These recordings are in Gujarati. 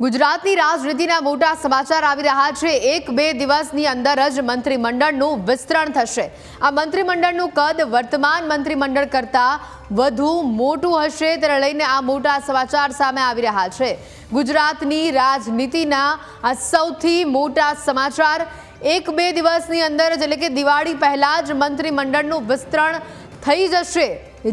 ગુજરાતની રાજનીતિના મોટા સમાચાર આવી રહ્યા છે. એક બે દિવસની અંદર જ મંત્રીમંડળનું વિસ્તરણ થશે. આ મંત્રીમંડળનું કદ વર્તમાન મંત્રીમંડળ કરતાં વધુ મોટું હશે તેને લઈને આ મોટા સમાચાર સામે આવી રહ્યા છે. ગુજરાતની રાજનીતિના આ સૌથી મોટા સમાચાર એક બે દિવસની અંદર જ એટલે કે દિવાળી પહેલાં જ મંત્રીમંડળનું વિસ્તરણ થઈ જશે.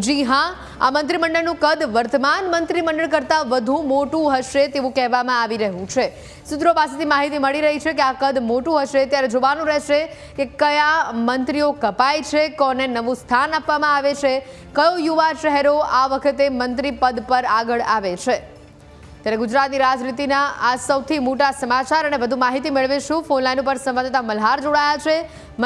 જી હા, આ મંત્રીમંડળનું કદ વર્તમાન મંત્રીમંડળ કરતાં વધુ મોટું હશે તેવું કહેવામાં આવી રહ્યું છે. સૂત્રો પાસેથી માહિતી મળી રહી છે કે આ કદ મોટું હશે ત્યારે જોવાનું રહેશે કે કયા મંત્રીઓ કપાય છે, કોને નવું સ્થાન આપવામાં આવે છે, કયો યુવા ચહેરો આ વખતે મંત્રી પદ પર આગળ આવે છે. ત્યારે ગુજરાતની રાજનીતિના આ સૌથી મોટા સમાચાર અને વધુ માહિતી મેળવીશું. ફોનલાઈન ઉપર સંવાદદાતા મલ્હાર જોડાયા છે.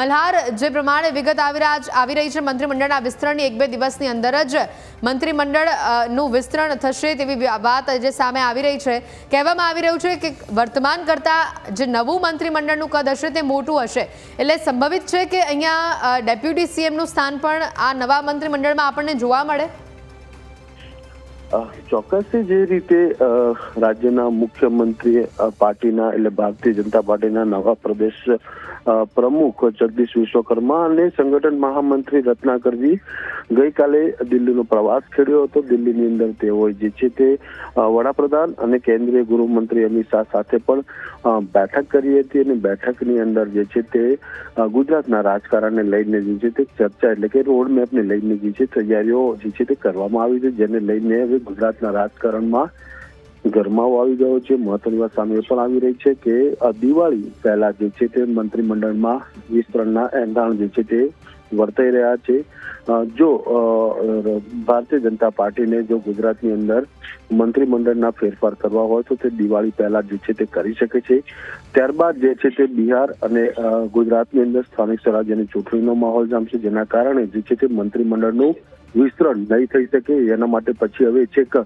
મલ્હાર, જે પ્રમાણે વિગત આવી રહ્યા આવી રહી છે મંત્રીમંડળના વિસ્તરણની એક બે દિવસની અંદર જ મંત્રીમંડળનું વિસ્તરણ થશે તેવી વાત જે સામે આવી રહી છે. કહેવામાં આવી રહ્યું છે કે વર્તમાન કરતાં જે નવું મંત્રીમંડળનું કદ હશે તે મોટું હશે. એટલે સંભવિત છે કે અહીંયા ડેપ્યુટી સીએમનું સ્થાન પણ આ નવા મંત્રીમંડળમાં આપણને જોવા મળે? અ, ચોક્કસથી જે રીતે રાજ્યના મુખ્યમંત્રી પાર્ટીના એટલે ભારતીય જનતા પાર્ટીના નવા પ્રદેશ પ્રમુખ જગદીશ વિશ્વકર્મા અને સંગઠન મહામંત્રી રત્નાકરજી ગઈકાલે દિલ્હીનો પ્રવાસ ખેડ્યો હતો. દિલ્હીની અંદર તેઓએ જે છે તે વડાપ્રધાન અને કેન્દ્રીય ગૃહમંત્રી અમિત શાહ સાથે પણ બેઠક કરી હતી અને બેઠકની અંદર જે છે તે ગુજરાતના રાજકારણને લઈને જે છે તે ચર્ચા એટલે કે રોડ મેપને લઈને જે છે તૈયારીઓ જે છે તે કરવામાં આવી છે, જેને લઈને હવે ગુજરાતના રાજકારણમાં ગરમાવો આવી ગયો છે. મહત્વની વાત સામે પણ આવી રહી છે કે દિવાળી પહેલા જે છે તે મંત્રીમંડળમાં વિસ્તરણના એંધાણ જે છે તે વર્તાઈ રહ્યા છે. જો ભારતીય જનતા પાર્ટીને જો ગુજરાતની અંદર મંત્રીમંડળના ફેરફાર કરવા હોય તો તે દિવાળી પહેલા જે છે તે કરી શકે છે. ત્યારબાદ જે છે તે બિહાર અને ગુજરાતની અંદર સ્થાનિક સ્વરાજ્યની ચૂંટણીનો માહોલ જામશે. જેના કારણે જે છે તે મંત્રીમંડળનું વિસ્તરણ નહીં થઈ શકે, એના માટે પછી હવે છેક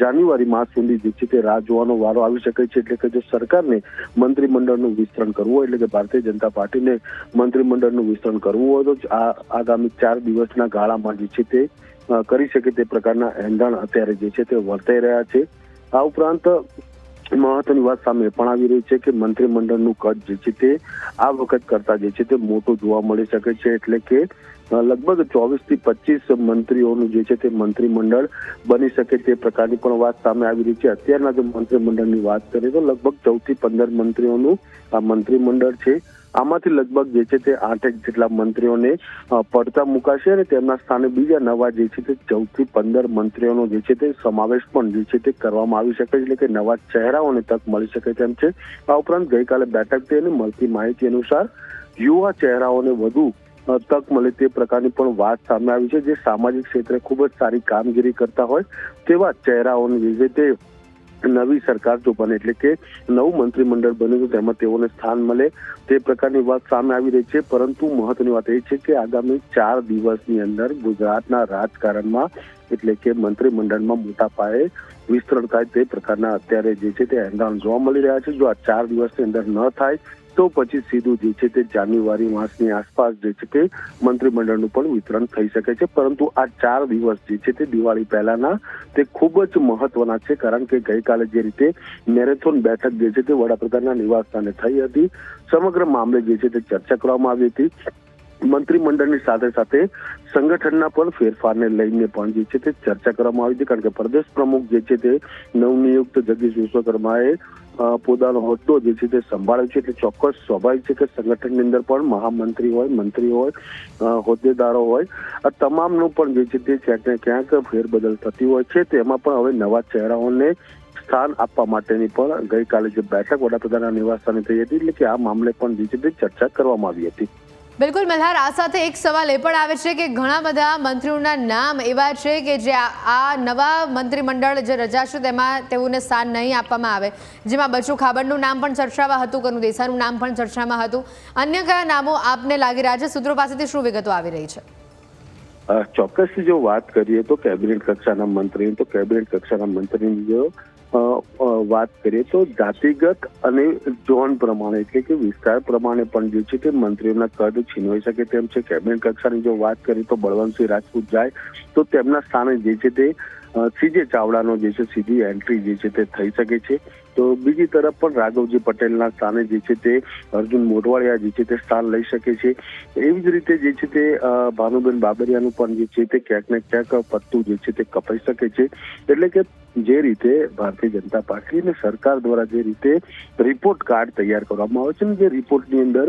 જાન્યુઆરી માસ સુધી જે છે તે રાહ જોવાનો વારો આવી શકે છે, એટલે કે જો સરકારને મંત્રીમંડળનું વિસ્તરણ કરવું હોય, એટલે કે ભારતીય જનતા પાર્ટીને મંત્રીમંડળનું વિસ્તરણ કરવું હોય, તો આ આગામી ચાર દિવસના ગાળામાં જે છે તે કરી શકે તે પ્રકારના એંધાણ અત્યારે જે છે તે વર્તાઈ રહ્યા છે. આ ઉપરાંત, મહત્વની વાત સામે પણ આવી રહી છે કે મંત્રીમંડળનું કદ જે છે તે આ વખત કરતા જે છે તે મોટું જોવા મળી શકે છે, એટલે કે લગભગ ચોવીસથી પચીસ મંત્રીઓનું જે છે તે મંત્રીમંડળ બની શકે તે પ્રકારની પણ વાત સામે આવી રહી છે. અત્યારના જો મંત્રીમંડળની વાત કરીએ તો લગભગ ચૌદથી પંદર મંત્રીઓનું આ મંત્રીમંડળ છે. આમાંથી લગભગ જે છે તે આઠેક જેટલા મંત્રીઓને પડતા મુકાશે અને તેમના સ્થાને બીજા નવા જે છે તે ચૌદથી પંદર મંત્રીઓનો જે છે તે સમાવેશ પણ જે છે તે કરવામાં આવી શકે છે. એટલે કે નવા ચહેરાઓને તક મળી શકે તેમ છે. આ ઉપરાંત ગઈકાલે બેઠક થઈ અને મળતી માહિતી અનુસાર યુવા ચહેરાઓને વધુ તક મળે તે પ્રકારની પણ વાત સામે આવી છે જે સામાજિક ક્ષેત્રે ખૂબ જ સારી કામગીરી કરતા હોય તેવા ચહેરાઓને લીધે તે નવી સરકાર જો બને એટલે કે નવું મંત્રીમંડળ બને તો તેમાં તેઓને સ્થાન મળે તે પ્રકારની વાત સામે આવી રહી છે. પરંતુ મહત્વની વાત એ છે કે આગામી ચાર દિવસની અંદર ગુજરાતના રાજકારણમાં એટલે કે મંત્રીમંડળમાં મોટા પાયે વિસ્તરણ થાય તે પ્રકારના અત્યારે જે છે તે એંધાણ જોવા મળી રહ્યા છે. જો આ ચાર દિવસની અંદર ન થાય, તો પછી સીધું જે છે તે જાન્યુઆરી માસની આસપાસ જે છે તે મંત્રીમંડળનું પણ વિતરણ થઈ શકે છે. પરંતુ આ ચાર દિવસ જે છે તે દિવાળી પહેલાના તે ખૂબ જ મહત્વના છે. કારણ કે ગઈકાલે જે રીતે મેરેથોન બેઠક જે છે તે વડાપ્રધાનના નિવાસસ્થાને થઈ હતી. સમગ્ર મામલે જે છે તે ચર્ચા કરવામાં આવી હતી. મંત્રીમંડળની સાથે સાથે સંગઠનના પણ ફેરફારને લઈને પણ જે છે તે ચર્ચા કરવામાં આવી હતી, કારણ કે પ્રદેશ પ્રમુખ જે છે તે નવનિયુક્ત જગદીશ વિશ્વકર્માએ પોતાનો હોદ્દો જે છે તે સંભાળ્યો છે. એટલે ચોક્કસ સ્વાભાવિક છે કે સંગઠનની અંદર પણ મહામંત્રી હોય, મંત્રી હોય હોદ્દેદારો હોય, આ તમામનું પણ જે છે તે ક્યાંક ને ક્યાંક ફેરબદલ થતી હોય છે. તેમાં પણ હવે નવા ચહેરાઓને સ્થાન આપવા માટેની પણ ગઈકાલે જે બેઠક વડાપ્રધાનના નિવાસસ્થાને થઈ હતી, એટલે કે આ મામલે પણ જે છે તે ચર્ચા કરવામાં આવી હતી. બિલકુલ મલ્હાર, આ સાથે એક સવાલ એ પણ આવે છે કે ઘણા બધા મંત્રીઓના નામ એવા છે કે જે આ નવા મંત્રીમંડળ જે રચાશે તેમાં તેઓને સ્થાન નહીં આપવામાં આવે. જેમાં બચુ ખાબડનું નામ પણ ચર્ચામાં હતું, કનુ દેસાનું નામ પણ ચર્ચામાં હતું. અન્ય કયા નામો આપને લાગી રહ્યા છે સૂત્રો પાસેથી શું વિગતો આવી રહી છે? ચોક્કસ જો વાત કરીએ તો કેબિનેટ કક્ષાના મંત્રી, તો કેબિનેટ કક્ષાના મંત્રીની જો વાત કરીએ તો જાતિગત અને ઝોન પ્રમાણે એટલે કે વિસ્તાર પ્રમાણે પણ જે છે તે મંત્રીઓના કદ છીનવાઈ શકે તેમ છે. કેબિનેટ કક્ષાની જો વાત કરીએ તો બળવંતસિંહ રાજપૂત જાય તો તેમના સ્થાને જે છે તે સીજે ચાવડાનો જે છે સીધી એન્ટ્રી જે છે તે થઈ શકે છે. તો બીજી તરફ પણ રાઘવજી પટેલના સ્થાને જે છે તે અર્જુન મોઢવાડિયા જે છે તે સ્થાન લઈ શકે છે. એવી જ રીતે જે છે તે ભાનુબેન બાબરિયાનું પણ જે છે તે ક્યાંક ને ક્યાંક પત્તું જે છે તે કપાઈ શકે છે. એટલે કે જે રીતે ભારતીય જનતા પાર્ટી અને સરકાર દ્વારા જે રીતે રિપોર્ટ કાર્ડ તૈયાર કરવામાં આવે છે ને જે રિપોર્ટની અંદર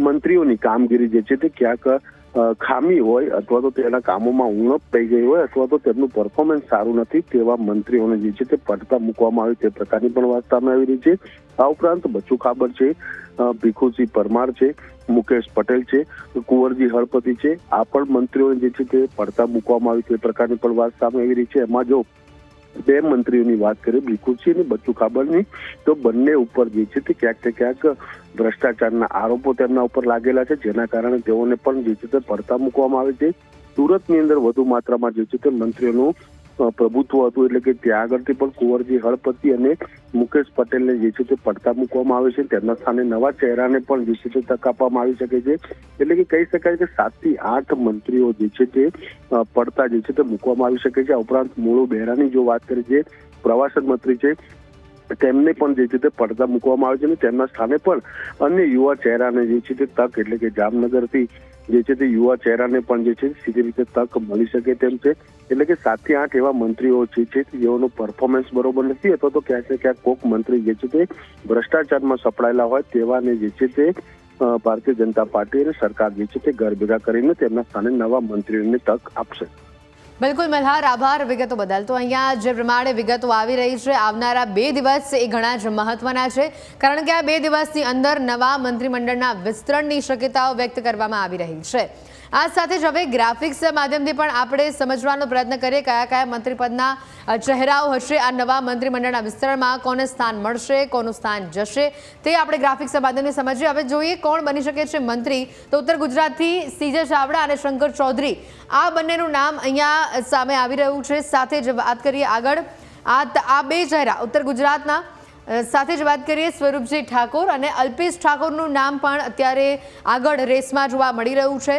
મંત્રીઓની કામગીરી જે છે તે ક્યાંક ખામી હોય અથવા તો તેના કામોમાં ઉણપ થઈ ગઈ હોય અથવા તો તેમનું પરફોર્મન્સ સારું નથી તેવા મંત્રીઓને જે છે તે પડતા મૂકવામાં આવે તે પ્રકારની પણ વાત સામે આવી રહી છે. આ ઉપરાંત બચુ ખાબર છે ભીખુસિંહ પરમાર છે, મુકેશ પટેલ છે, કુંવરજી હળપતિ છે, આ પણ મંત્રીઓને જે છે તે પડતા મૂકવામાં આવી તે પ્રકારની પણ વાત સામે આવી રહી છે. એમાં જો બે મંત્રીઓની વાત કરીએ ભીખુસિંહ અને બચ્ચુ ખાબરની, તો બંને ઉપર જે છે તે ક્યાંક ને ક્યાંક ભ્રષ્ટાચારના આરોપો તેમના ઉપર લાગેલા છે, જેના કારણે તેઓને પણ જે છે તે પડતા મૂકવામાં આવે છે. સુરતની અંદર વધુ માત્રામાં જે છે તે મંત્રીઓનું પ્રભુત્વ હતું એટલે કે ત્યાં આગળથી પણ કુંવરજી હળપતિ અને મુકેશ પટેલને જે છે તે પડતા મૂકવામાં આવે છે. તેમના સ્થાને નવા ચહેરાને પણ જે છે તે તક આપવામાં આવી શકે છે. એટલે કે કહી શકાય કે સાતથી આઠ મંત્રીઓ જે છે તે પડતા જે છે તે મૂકવામાં આવી શકે છે. ઉપરાંત મૂળુ બહેરાની જો વાત કરીએ પ્રવાસન મંત્રી છે તેમને પણ જે છે તે પડતા મૂકવામાં આવે છે અને તેમના સ્થાને પણ અન્ય યુવા ચહેરાને જે છે તે તક એટલે કે જામનગરથી જે છે તે યુવા ચહેરાને પણ જે છે સીધી રીતે તક મળી શકે તેમ છે. એટલે કે સાતથી આઠ એવા મંત્રીઓ જે છે જેઓનું પરફોર્મન્સ બરોબર નથી અથવા તો ક્યાંક ને ક્યાંક કોક મંત્રી જે છે તે ભ્રષ્ટાચારમાં સપડાયેલા હોય તેવાને જે છે તે ભારતીય જનતા પાર્ટી અને સરકાર જે છે તે ઘર ભેગા કરીને તેમના સ્થાને નવા મંત્રીઓને તક આપશે. બિલકુલ મલ્હાર, આભાર. વિગતો બદલ તો અહીંયા જે પ્રમાણે વિગતો આવી રહી છે. આવનારા બે દિવસ એ ઘણા જ મહત્વના છે. કારણ કે આ બે દિવસની અંદર નવા મંત્રીમંડળના વિસ્તરણની શક્યતાઓ વ્યક્ત કરવામાં આવી રહી છે. આ સાથે જ હવે ગ્રાફિક્સ માધ્યમથી પણ આપણે સમજવાનો પ્રયત્ન કરીએ કયા કયા મંત્રીપદના ચહેરાઓ હશે, આ નવા મંત્રીમંડળના વિસ્તરણમાં કોને સ્થાન મળશે, કોનું સ્થાન જશે, તે આપણે ગ્રાફિક્સ માધ્યમથી સમજીએ. હવે જોઈએ કોણ બની શકે છે મંત્રી. તો ઉત્તર ગુજરાતથી સીજે ચાવડા અને શંકર ચૌધરી. આ બંનેનું નામ અહીંયા સામે આવી રહ્યું છે. સાથે જ વાત કરીએ આગળ. આ આ બે ચહેરા ઉત્તર ગુજરાતના સાથે જ વાત કરીએ સ્વરૂપજી ઠાકોર અને અલ્પેશ ઠાકોરનું નામ પણ અત્યારે આગળ રેસમાં જોવા મળી રહ્યું છે.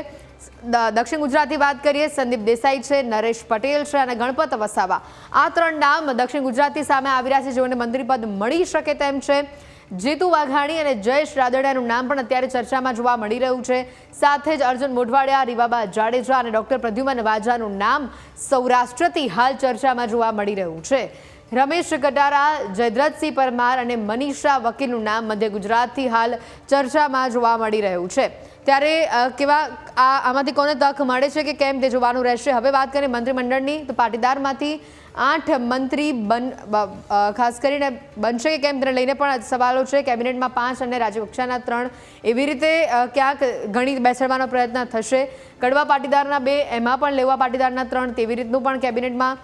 દક્ષિણ ગુજરાતની વાત કરીએ, સંદીપ દેસાઈ છે, નરેશ પટેલ છે અને ગણપત વસાવા. આ ત્રણ નામ દક્ષિણ ગુજરાતી સામે આવી રહ્યા છે, જેઓને મંત્રીપદ મળી શકે તેમ છે. જીતુ વાઘાણી અને જયેશ રાદડિયાનું નામ પણ અત્યારે ચર્ચામાં જોવા મળી રહ્યું છે. સાથે જ અર્જુન મોઢવાડિયા, રીવાબા જાડેજા અને ડોક્ટર પ્રદ્યુમન વાજાનું નામ સૌરાષ્ટ્રથી હાલ ચર્ચામાં જોવા મળી રહ્યું છે. રમેશ કટારા જયદ્રથસિંહ પરમાર અને મનીષા વકીલનું નામ મધ્ય ગુજરાતથી હાલ ચર્ચામાં જોવા મળી રહ્યું છે. ત્યારે કેવા, આ, આમાંથી કોને તક મળે છે કે કેમ તે જોવાનું રહેશે? હવે વાત કરીએ મંત્રીમંડળની, તો પાટીદારમાંથી આઠ મંત્રી બન ખાસ કરીને બનશે કે કેમ તેને લઈને પણ સવાલો છે. કેબિનેટમાં પાંચ અને રાજ્યકક્ષાના ત્રણ. એવી રીતે ક્યાંક ગણિત બેસાડવાનો પ્રયત્ન થશે. કડવા પાટીદારના બે, એમાં પણ લેવા પાટીદારના ત્રણ, તેવી રીતનું પણ કેબિનેટમાં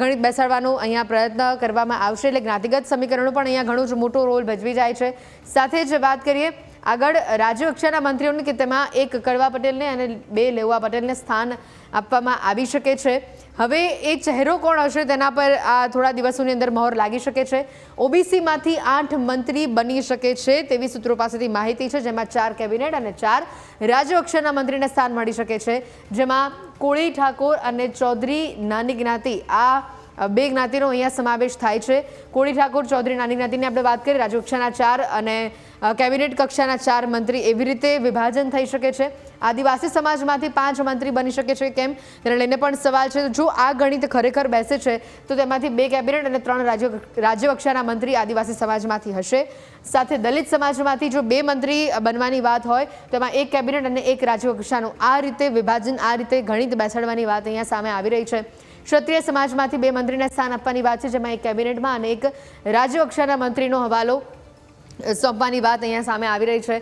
ગણિત બેસાડવાનો અહીંયા પ્રયત્ન કરવામાં આવશે. એટલે જ્ઞાતિગત સમીકરણો પણ અહીંયા ઘણો જ મોટો રોલ ભજવી જાય છે. સાથે જ વાત કરીએ આગળ રાજ્ય કક્ષાના મંત્રીઓને કે તેમાં એક કડવા પટેલને અને બે લેવા પટેલને સ્થાન આપવામાં આવી શકે છે. હવે એ ચહેરો કોણ હશે તેના પર આ થોડા દિવસોની અંદર મહોર લાગી શકે છે. ઓબીસીમાંથી આઠ મંત્રી બની શકે છે તેવી સૂત્રો પાસેથી માહિતી છે, જેમાં ચાર કેબિનેટ અને ચાર રાજ્યકક્ષાના મંત્રીને સ્થાન મળી શકે છે. જેમાં કોળી ઠાકોર અને ચૌધરી નાની જ્ઞાતિ, આ બે જ્ઞાતિનો અહીંયા સમાવેશ થાય છે. કોળી ઠાકોર, ચૌધરી નાની જ્ઞાતિની આપણે વાત કરીએ રાજ્યકક્ષાના ચાર અને કેબિનેટ કક્ષાના ચાર મંત્રી એવી રીતે વિભાજન થઈ શકે છે? આદિવાસી સમાજમાંથી પાંચ મંત્રી બની શકે છે કેમ? તેને લઈને પણ સવાલ છે. જો આ ગણિત ખરેખર બેસે છે, તો તેમાંથી બે કેબિનેટ અને ત્રણ રાજ્ય રાજ્યકક્ષાના મંત્રી આદિવાસી સમાજમાંથી હશે. સાથે દલિત સમાજમાંથી જો બે મંત્રી બનવાની વાત હોય, તો એમાં એક કેબિનેટ અને એક રાજ્યકક્ષાનું આ રીતે વિભાજન, આ રીતે ગણિત બેસાડવાની વાત અહીંયા સામે આવી રહી છે. ક્ષત્રિય સમાજમાંથી બે મંત્રીને સ્થાન આપવાની વાત છે, જેમાં એક કેબિનેટમાં અને એક રાજ્યકક્ષાના મંત્રીનો હવાલો સોંપવાની વાત અહીંયા સામે આવી રહી છે.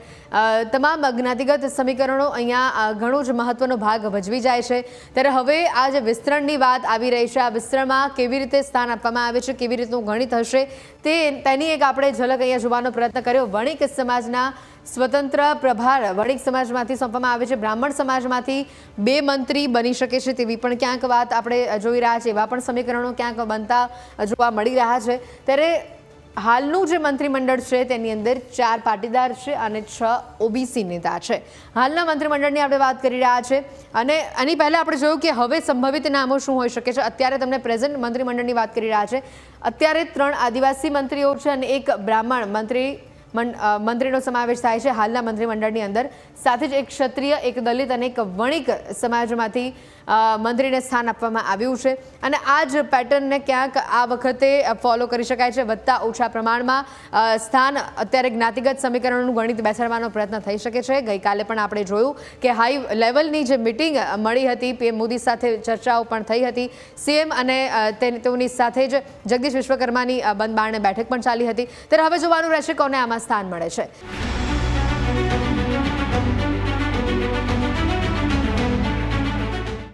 તમામ જ્ઞાતિગત સમીકરણો અહીંયા ઘણો જ મહત્વનો ભાગ ભજવી જાય છે. ત્યારે હવે આ જે વિસ્તરણની વાત આવી રહી છે. આ વિસ્તરણમાં કેવી રીતે સ્થાન આપવામાં આવે છે, કેવી રીતનું ગણિત હશે, તે તેની એક આપણે ઝલક અહીંયા જોવાનો પ્રયત્ન કર્યો. વણિક સમાજના સ્વતંત્ર પ્રભાર વણિક સમાજમાંથી સોંપવામાં આવે છે. બ્રાહ્મણ સમાજમાંથી બે મંત્રી બની શકે છે તેવી પણ ક્યાંક વાત આપણે જોઈ રહ્યા છે એવા પણ સમીકરણો ક્યાંક બનતા જોવા મળી રહ્યા છે. ત્યારે હાલનું જે મંત્રીમંડળ છે, તેની અંદર ચાર પાટીદાર છે અને છ ઓબીસી નેતા છે. હાલના મંત્રીમંડળની આપણે વાત કરી રહ્યા છે અને એની પહેલાં આપણે જોયું કે હવે સંભવિત નામો શું હોઈ શકે છે. અત્યારે તમને પ્રેઝન્ટ મંત્રીમંડળની વાત કરી રહ્યા છે. અત્યારે ત્રણ આદિવાસી મંત્રીઓ છે અને એક બ્રાહ્મણ મંત્રી મંત્રીનો સમાવેશ થાય છે હાલના મંત્રીમંડળની અંદર. સાથે જ એક ક્ષત્રિય, એક દલિત અને એક વણિક સમાજમાંથી મંત્રીને સ્થાન આપવામાં આવ્યું છે. અને આ જ પેટર્નને ક્યાંક આ વખતે ફોલો કરી શકાય છે. વધતા ઓછા પ્રમાણમાં સ્થાન અત્યારે જ્ઞાતિગત સમીકરણનું ગણિત બેસાડવાનો પ્રયત્ન થઈ શકે છે. ગઈકાલે પણ આપણે જોયું કે હાઈ લેવલની જે મિટિંગ મળી હતી પીએમ મોદી સાથે ચર્ચાઓ પણ થઈ હતી. સીએમ અને તેઓની સાથે જ જગદીશ વિશ્વકર્માની અ, બંધ બારણે બેઠક પણ ચાલી હતી. ત્યારે હવે જોવાનું રહેશે કોને આમાં સ્થાન મળે છે.